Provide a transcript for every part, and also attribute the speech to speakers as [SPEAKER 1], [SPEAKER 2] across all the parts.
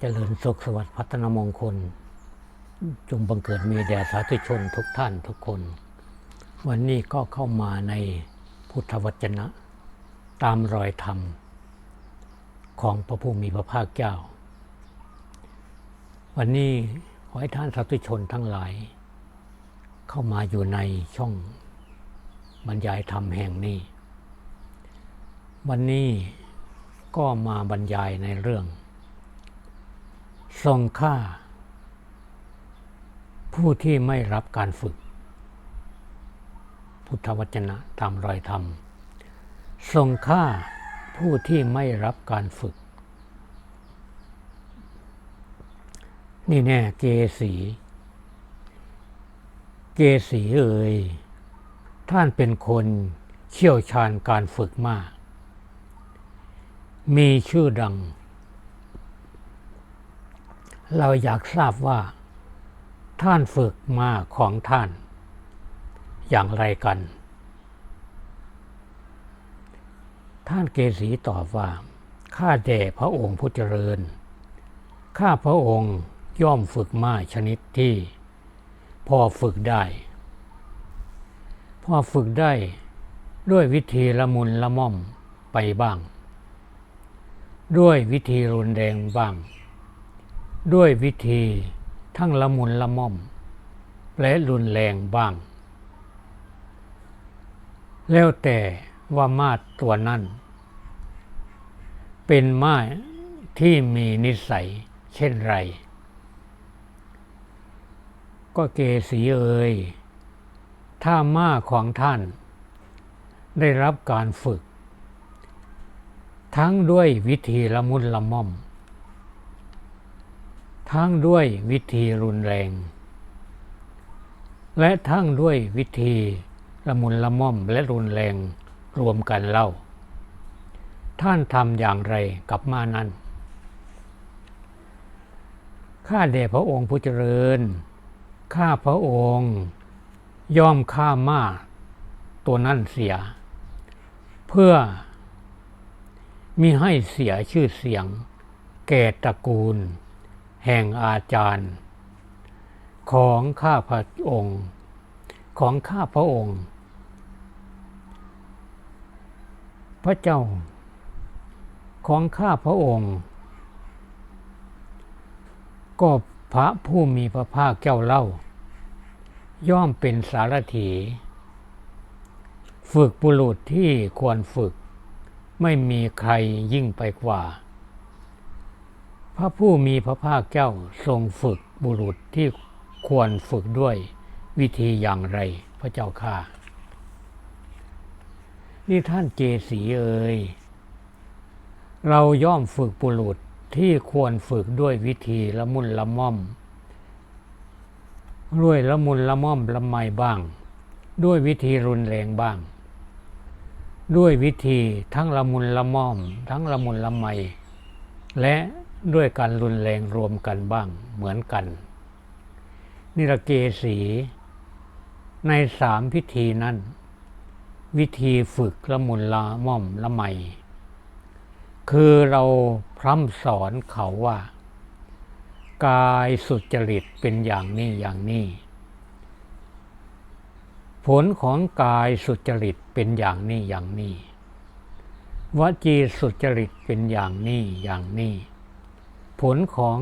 [SPEAKER 1] เจริญสุขสวัสดิ์พัฒนามงคล จงบังเกิดมีแด่สาธุชนทุกท่านทุกคน วันนี้ก็เข้ามาในพุทธวจนะ ตามรอยธรรม ของพระผู้มีพระภาคเจ้า วันนี้ขอให้ท่านสาธุชนทั้งหลาย เข้ามาอยู่ในช่องบรรยายธรรมแห่งนี้ วันนี้ก็มาบรรยายในเรื่อง ทรงค่า ผู้ที่ไม่รับการฝึก พุทธวจนะตามรอยธรรม ทรงค่าผู้ที่ไม่รับการฝึก นี่แน่เกสี เกสีเอ่ยท่านเป็นคนเชี่ยวชาญการฝึกมาก มีชื่อดัง เราอยากทราบว่า ท่านฝึกมาของท่าน อย่างไรกัน ท่านเกษีตอบว่า ข้าแด่พระองค์ผู้เจริญ ข้าพระองค์ย่อมฝึกมาชนิดที่ พอฝึกได้ พอฝึกได้ด้วยวิธีละมุนละม่อมไปบ้าง ด้วยวิธีรุนแรงบ้าง ด้วยวิธีทั้งละมุนละม่อม และรุนแรงบ้าง แล้วแต่ว่ามาตตัวนั้น เป็นมาที่มีนิสัยเช่นไร ก็เกสีเอ่ยถ้ามาของท่าน ได้รับการฝึก ทั้งด้วยวิธีละมุนละม่อม ทั้งด้วยวิธีรุนแรง และทั้งด้วยวิธีละมุนละม่อมและรุนแรงรวมกันเล่า ท่านทำอย่างไรกับมานั้น ข้าแด่พระองค์ผู้เจริญ ข้าพระองค์ย่อมฆ่ามาตัวนั้นเสีย เพื่อมิให้เสียชื่อเสียง แก่ตระกูล แห่งอาจารย์ ของข้าพระองค์ ของข้าพระองค์ พระเจ้า ของข้าพระองค์ ก็พระผู้มีพระภาคเจ้าเล่า ย่อมเป็นสารถี ฝึกบุรุษที่ควรฝึก ไม่มีใครยิ่งไปกว่า พระผู้มีพระภาคเจ้าทรงฝึกบุรุษที่ควรฝึกด้วยวิธีอย่างไรพระเจ้าข้านี่ท่านเจสีเอ่ยเราย่อมฝึกบุรุษที่ควรฝึกด้วยวิธีละมุนละม่อม ด้วยละมุนละม่อมละไมบ้าง ด้วยวิธีรุนแรงบ้าง ด้วยวิธีทั้งละมุนละม่อม ทั้งละมุนละไมและ ด้วยการรุนแรงรวมกันบ้างเหมือนกัน นิรเกสี ในสามพิธีนั้น วิธีฝึกละมุนละม่อมละไม คือเราพร่ำสอนเขาว่า กายสุจริตเป็นอย่างนี้อย่างนี้ ผลของกายสุจริตเป็นอย่างนี้อย่างนี้วจีสุจริตเป็นอย่างนี้อย่างนี้ ผลของ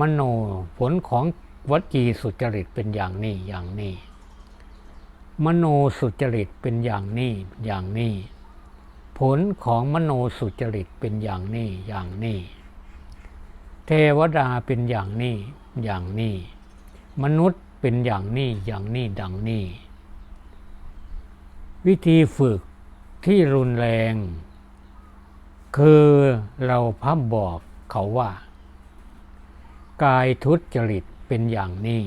[SPEAKER 1] มโน ผลของวจีสุจริตเป็นอย่างนี้อย่างนี้ มโนสุจริตเป็นอย่างนี้อย่างนี้ ผลของมโนสุจริตเป็นอย่างนี้อย่างนี้ เทวดาเป็นอย่างนี้อย่างนี้ มนุษย์เป็นอย่างนี้อย่างนี้ดังนี้ วิธีฝึกที่รุนแรง คือเราพับบอกเขาว่า กายทุจริตเป็นอย่างนี้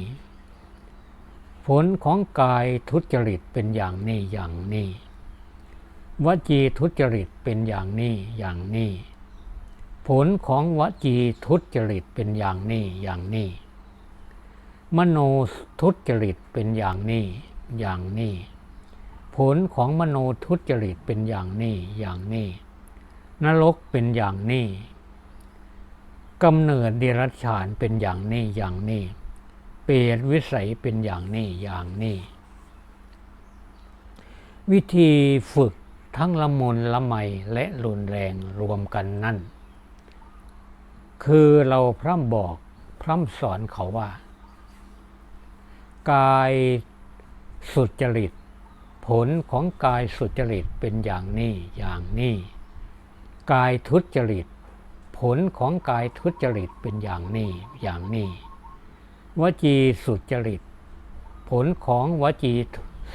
[SPEAKER 1] ผลของกายทุจริตเป็นอย่างนี้อย่างนี้วจีทุจริตเป็นอย่างนี้อย่างนี้ผลของวจีทุจริตเป็นอย่างนี้อย่างนี้ มโนทุจริตเป็นอย่างนี้อย่างนี้ ผลของมโนทุจริตเป็นอย่างนี้อย่างนี้ นรกเป็นอย่างนี้ กำเนิดเดรัจฉานเป็นอย่างนี้อย่างนี้ เปรตวิสัยเป็นอย่างนี้อย่างนี้ วิธีฝึกทั้งละมุนละไมและรุนแรงรวมกันนั่น คือเราพร่ำบอกพร่ำสอนเขาว่า กายสุจริต ผลของกายสุจริตเป็นอย่างนี้อย่างนี้ กายทุจริต ผลของกายทุจริตเป็นอย่างนี้อย่างนี้วจีสุจริต ผลของวจี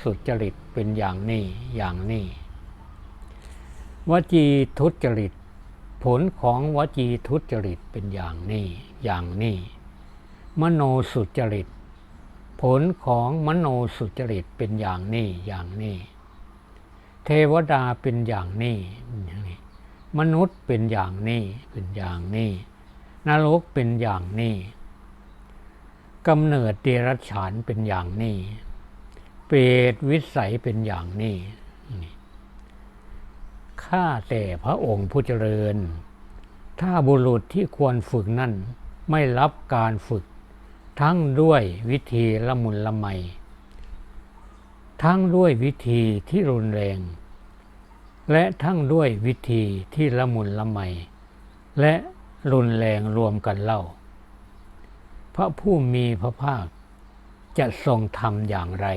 [SPEAKER 1] สุจริตเป็นอย่างนี้อย่างนี้วจีทุจริต ผลของวจีทุจริตเป็นอย่างนี้อย่างนี้มโนสุจริต ผลของมโนสุจริตเป็นอย่างนี้อย่างนี้เทวดาเป็นอย่างนี้อย่างนี้ มนุษย์เป็นอย่างนี้เป็นอย่างนี้นรกเป็นอย่างนี้กำเนิดเดรัจฉานเป็นอย่างนี้ เปรตวิสัยเป็นอย่างนี้ข้าแต่พระองค์ผู้เจริญ ถ้าบุรุษที่ควรฝึกนั่นไม่รับการฝึก ทั้งด้วยวิธีละมุนละไม ทั้งด้วยวิธีที่รุนแรง และทั้งด้วยวิธีที่ละมุนละไม และรุนแรงรวมกันเล่า พระผู้มีพระภาคจะทรงทำอย่างไร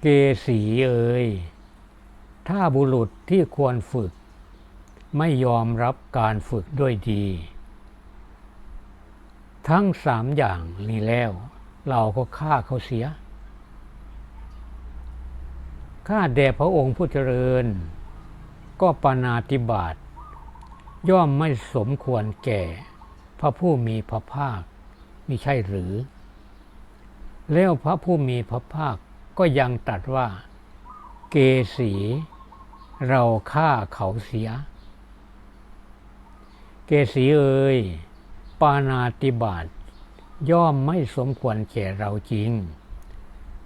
[SPEAKER 1] เกสีเอ่ยถ้าบุรุษที่ควรฝึก ไม่ยอมรับการฝึกด้วยดี ทั้งสามอย่างนี้แล้ว เราก็ฆ่าเขาเสีย ข้าแด่พระองค์ผู้เจริญ ก็ปานาติบาตย่อมไม่สมควรแก่ พระผู้มีพระภาคมิใช่หรือ แล้วพระผู้มีพระภาคก็ยังตรัสว่า เกสีเราฆ่าเขาเสีย เกสีเอ่ยปานาติบาตย่อมไม่สมควรแก่เราจริง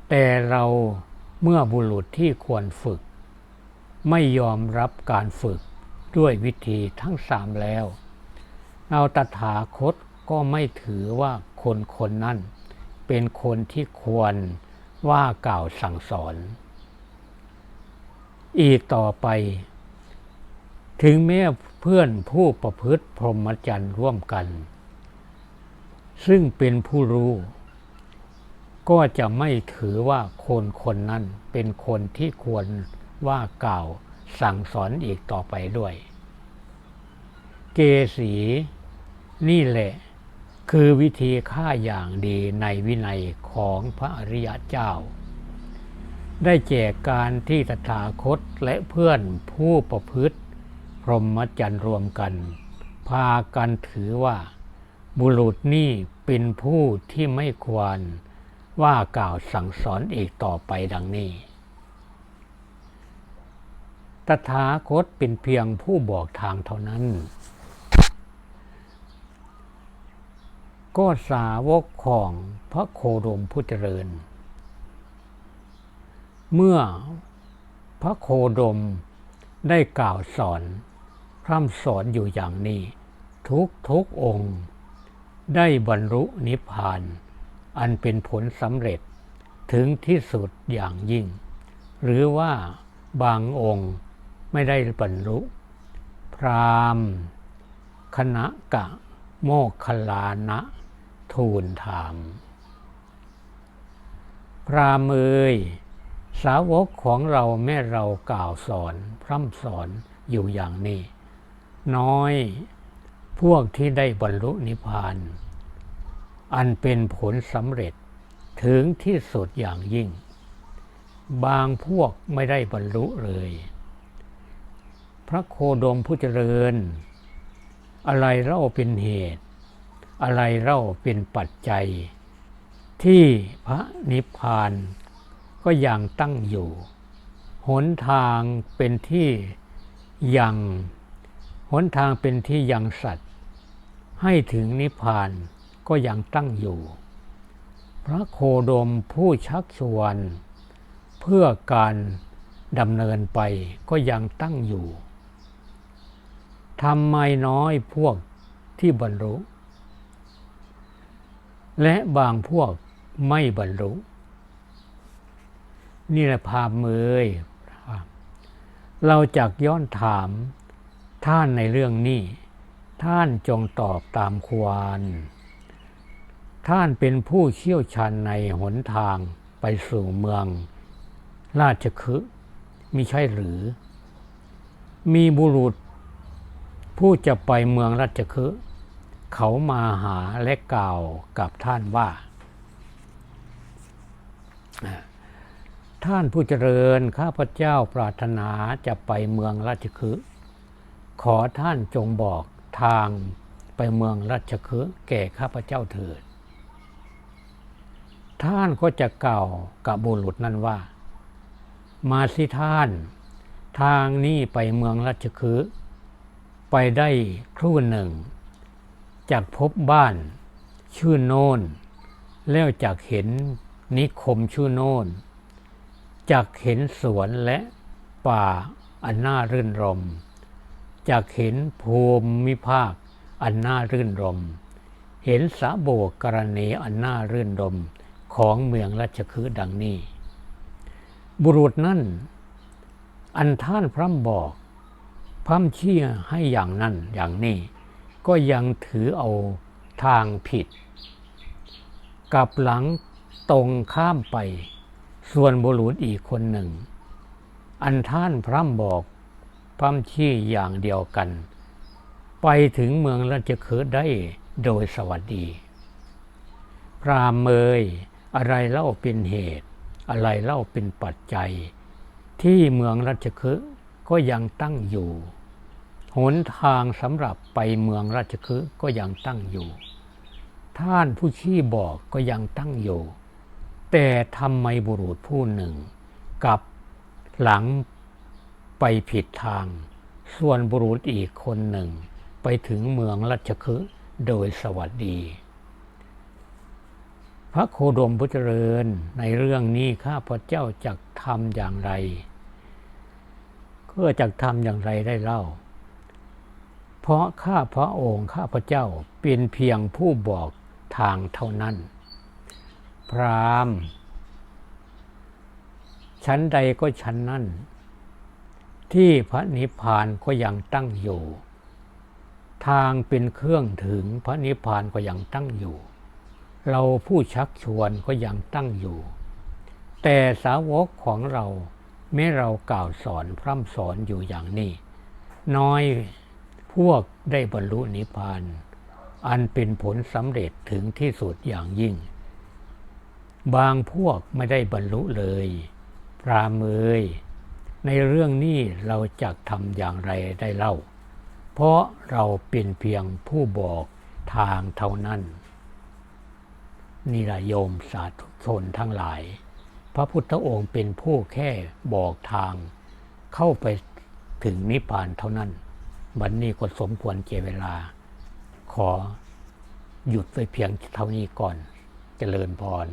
[SPEAKER 1] แต่เรา เมื่อบุรุษที่ควรฝึก ไม่ยอมรับการฝึกด้วยวิธีทั้งสามแล้วเราตถาคตก็ไม่ถือว่าคนคนนั้นเป็นคนที่ควรว่ากล่าวสั่งสอน อีกต่อไป ถึงแม้เพื่อนผู้ประพฤติพรหมจรรย์ร่วมกัน ซึ่งเป็นผู้รู้ ก็จะไม่ถือว่าคนคนนั้นเป็นคนที่ควรว่ากล่าวสั่งสอนอีกต่อไปด้วย เกสีนี่แหละ คือวิธีฆ่าอย่างดีในวินัยของพระอริยเจ้า ได้แจกการที่ตถาคตและเพื่อนผู้ประพฤติ พรหมจรรย์รวมกัน พากันถือว่า บุรุษนี่เป็นผู้ที่ไม่ควร ว่ากล่าวสั่งสอนอีกต่อไปดังนี้ ตถาคตเป็นเพียงผู้บอกทางเท่านั้น ก็สาวกของพระโคดมผู้เจริญ เมื่อพระโคดมได้กล่าวสอนพร่ำสอนอยู่อย่างนี้ ทุกทุกองค์ ได้บรรลุนิพพาน อันเป็นผลสำเร็จถึงที่สุดอย่างยิ่ง หรือว่าบางองค์ไม่ได้บรรลุ พรามคณะกะ โมกขลานะทูลถาม พรามเอ่ยสาวกของเราแม่เรากล่าวสอน พร่ำสอนอยู่อย่างนี้ น้อย พวกที่ได้บรรลุนิพพาน อันเป็นผลสำเร็จถึงที่สุดอย่างยิ่ง บางพวกไม่ได้บรรลุเลย พระโคดมผู้เจริญ อะไรเล่าเป็นเหตุ อะไรเล่าเป็นปัจจัย ที่พระนิพพานก็ยังตั้งอยู่หนทางเป็นที่ยังหนทางเป็นที่ยังสัตว์ ให้ถึงนิพพาน ก็ยังตั้งอยู่ พระโคดมผู้ชักชวน เพื่อการดำเนินไปก็ยังตั้งอยู่ทำไมน้อยพวกที่บรรลุ และบางพวกไม่บรรลุ นี่แหละภาพมือเราจักย้อนถามท่านในเรื่องนี้ ท่านจงตอบตามควร ท่านเป็นผู้เชี่ยวชาญในหนทางไปสู่เมือง ราชคฤห์มิใช่หรือ มีบุรุษ ผู้จะไปเมืองราชคฤห์เขามาหาและกล่าวกับท่านว่า ท่านผู้เจริญข้าพเจ้าปรารถนาจะไปเมืองราชคฤห์ขอท่านจงบอกทางไปเมืองราชคฤห์แก่ข้าพเจ้าเถิด ท่านก็จะกล่าวกับบุรุษนั้นว่า มาสิท่าน ทางนี้ไปเมืองราชคฤห์ไปได้ครู่หนึ่ง จากพบบ้านชื่อโน่นแล้วจากเห็นนิคมชื่อโน่นจากเห็นสวนและป่าอันน่ารื่นรม จากเห็นภูมิภาคอันน่ารื่นรม เห็นสาโบกกรณีอันน่ารื่นรม ของเมืองราชคฤห์ดังนี้ บุรุษนั่น อันท่านพร่ำบอกพร่ำเชี่ยให้อย่างนั้นอย่างนี้ ก็ยังถือเอาทางผิด กลับหลังตรงข้ามไป ส่วนบุรุษอีกคนหนึ่ง อันท่านพร่ำบอกพร่ำชี้อย่างเดียวกัน ไปถึงเมืองราชคฤห์ได้โดยสวัสดี พรามเมย อะไรเล่าเป็นเหตุ อะไรเล่าเป็นปัจจัย ที่เมืองราชคฤห์ก็ยังตั้งอยู่ หนทางสำหรับไปเมืองราชคฤห์ก็ยังตั้งอยู่ ท่านผู้ชี้บอกก็ยังตั้งอยู่ แต่ทำไมบุรุษผู้หนึ่งกลับหลังไปผิดทาง ส่วนบุรุษอีกคนหนึ่ง ไปถึงเมืองราชคฤห์โดยสวัสดี ระโคดมพุทธเจริญในเรื่องนี้ข้าพระเจ้าจักทำอย่างไรก็จักทำอย่างไรได้เล่า เพราะข้าพระองค์ข้าพระเจ้าเป็นเพียงผู้บอกทางเท่านั้น พรามชั้นใดก็ชั้นนั้น ที่พระนิพพานก็ยังตั้งอยู่ ทางเป็นเครื่องถึงพระนิพพานก็ยังตั้งอยู่ เราผู้ชักชวนก็ยังตั้งอยู่ แต่สาวกของเราแม้เรากล่าวสอนพร่ำสอนอยู่อย่างนี้ น้อยพวกได้บรรลุนิพพาน อันเป็นผลสำเร็จถึงที่สุดอย่างยิ่ง บางพวกไม่ได้บรรลุเลยพราเอยในเรื่องนี้เราจะทำอย่างไรได้เล่า เพราะเราเป็นเพียงผู้บอกทางเท่านั้น นี่ละโยมสาธุชนทั้งหลาย พระพุทธองค์เป็นผู้แค่บอกทาง เข้าไปถึงนิพพานเท่านั้นบันนี้ก็สมควรเจเวลา ขอหยุดไว้เพียงเท่านี้ก่อนเจริญพร